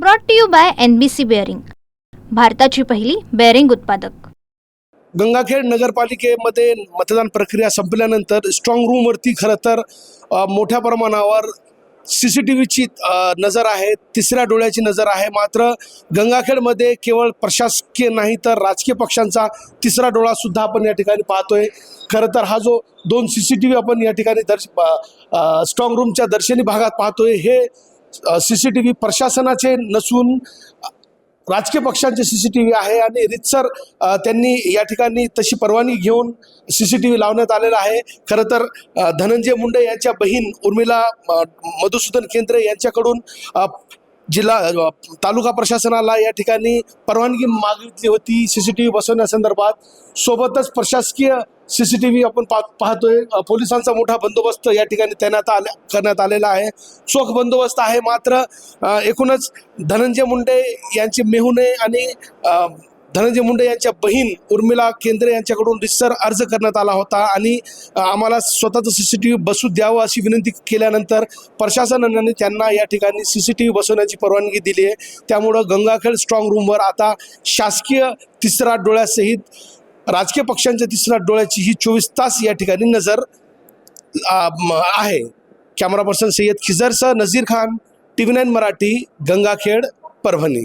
Brought to you by N B C bearing भारताची पहिली bearing उत्पादक. गंगाखेड नगरपालिकेमध्ये मतदान प्रक्रिया संपल्यानंतर स्ट्रॉंग रूमवरती खरं तर मोठ्या प्रमाणावर सी सी टी व्हीची नजर आहे तिसऱ्या डोळ्याची नजर आहे. मात्र गंगाखेडमध्ये केवळ प्रशासकीय नाही तर राजकीय पक्षांचा तिसरा डोळासुद्धा आपण या ठिकाणी पाहतोय. खरं तर हा जो दोन सी सी टी व्ही आपण या ठिकाणी दर्श स्ट्रॉंग रूमच्या दर्शनी भागात पाहतोय हे सी सी टी व्ही प्रशासनाचे नसून राजकीय पक्षांचे सी सी टी व्ही आहे आणि रितसर त्यांनी या ठिकाणी तशी परवानगी घेऊन सी सी टी व्ही लावण्यात आलेला आहे. खरं तर धनंजय मुंडे यांच्या बहीण उर्मिला मधुसूदन केंद्रे यांच्याकडून जिल्हा तालुका प्रशासनाला या ठिकाणी परवानगी मागितली होती. सी सी टी व्ही बसवण्यासंदर्भात सोबतच प्रशासकीय सी सी टी व्ही आपण पा पाहतोय. पोलिसांचा मोठा बंदोबस्त या ठिकाणी तैनात आल्या करण्यात आलेला आहे. चोख बंदोबस्त आहे मात्र एकूणच धनंजय मुंडे यांची मेहुणे आणि धनंजय मुंडे यांच्या बहीण उर्मिला केंद्रे यांच्याकडून रिसर अर्ज करण्यात आला होता आणि आम्हाला स्वतःचं सी सी टी व्ही बसू द्यावं अशी विनंती केल्यानंतर प्रशासनाने त्यांना या ठिकाणी सी सी टी व्ही बसवण्याची परवानगी दिली आहे. त्यामुळं गंगाखेड स्ट्रॉंग रूमवर आता शासकीय तिसरा डोळ्यासहित राजकीय पक्षांच्या तिसऱ्या डोळ्याची ही चोवीस तास या ठिकाणी नजर आहे. Camera person Sayyad खिजरसह Nazir Khan T V nine Marathi Gangakhed Parbhani.